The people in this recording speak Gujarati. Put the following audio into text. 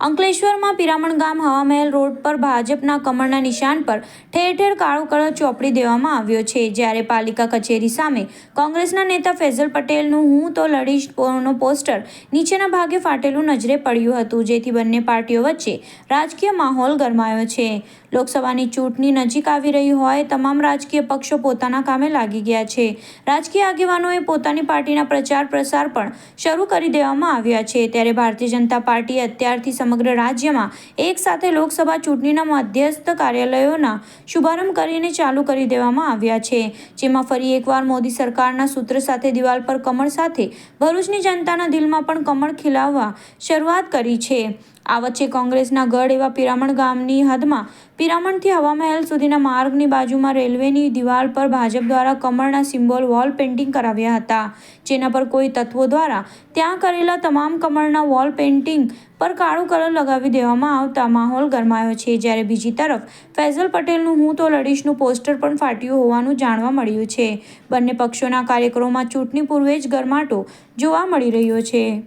અંકલેશ્વરમાં પિરામણ ગામ હવામહેલ રોડ પર ભાજપના કમળના નિશાન પર ઠેર ઠેર કાળો કલર ચોપડી દેવામાં આવ્યો છે. જ્યારે પાલિકા કચેરી સામે કોંગ્રેસના નેતા ફૈઝલ પટેલનું હું તો લડીશ પોસ્ટર નીચેના ભાગે ફાટેલું નજરે પડ્યું હતું, જેથી બંને પાર્ટીઓ વચ્ચે રાજકીય માહોલ ગરમાયો છે. લોકસભાની ચૂંટણી નજીક આવી રહી હોય, તમામ રાજકીય પક્ષો પોતાના કામે લાગી ગયા છે. રાજકીય આગેવાનોએ પોતાની પાર્ટીના પ્રચાર પ્રસાર પણ શરૂ કરી દેવામાં આવ્યા છે. ત્યારે ભારતીય જનતા પાર્ટીએ અત્યારથી સમગ્ર રાજ્યમાં એક સાથે લોકસભા ચૂંટણીના મધ્યસ્થ કાર્યાલયોના શુભારંભ કરીને ચાલુ કરી દેવામાં આવ્યા છે. જેમાં ફરી એકવાર મોદી સરકારના સૂત્ર સાથે દિવાલ પર કમળ સાથે ભરૂચની જનતાના દિલમાં પણ કમળ ખીલાવવા શરૂઆત કરી છે. આ વચ્ચે કોંગ્રેસના ગઢ એવા પિરામણ ગામની હદમાં પિરામણથી હવામહેલ સુધીના માર્ગની બાજુમાં રેલવેની દિવાલ પર ભાજપ દ્વારા કમળના સિમ્બોલ વોલ પેઇન્ટિંગ કરાવ્યા હતા, જેના પર કોઈ તત્વો દ્વારા ત્યાં કરેલા તમામ કમળના વોલ પેઇન્ટિંગ પર કાળો કલર લગાવી દેવામાં આવતા માહોલ ગરમાયો છે. જ્યારે બીજી તરફ ફૈઝલ પટેલનું હું તો લડીશનું પોસ્ટર પણ ફાટ્યું હોવાનું જાણવા મળ્યું છે. બંને પક્ષોના કાર્યક્રમોમાં ચૂંટણી પૂર્વે જ ગરમાટો જોવા મળી રહ્યો છે.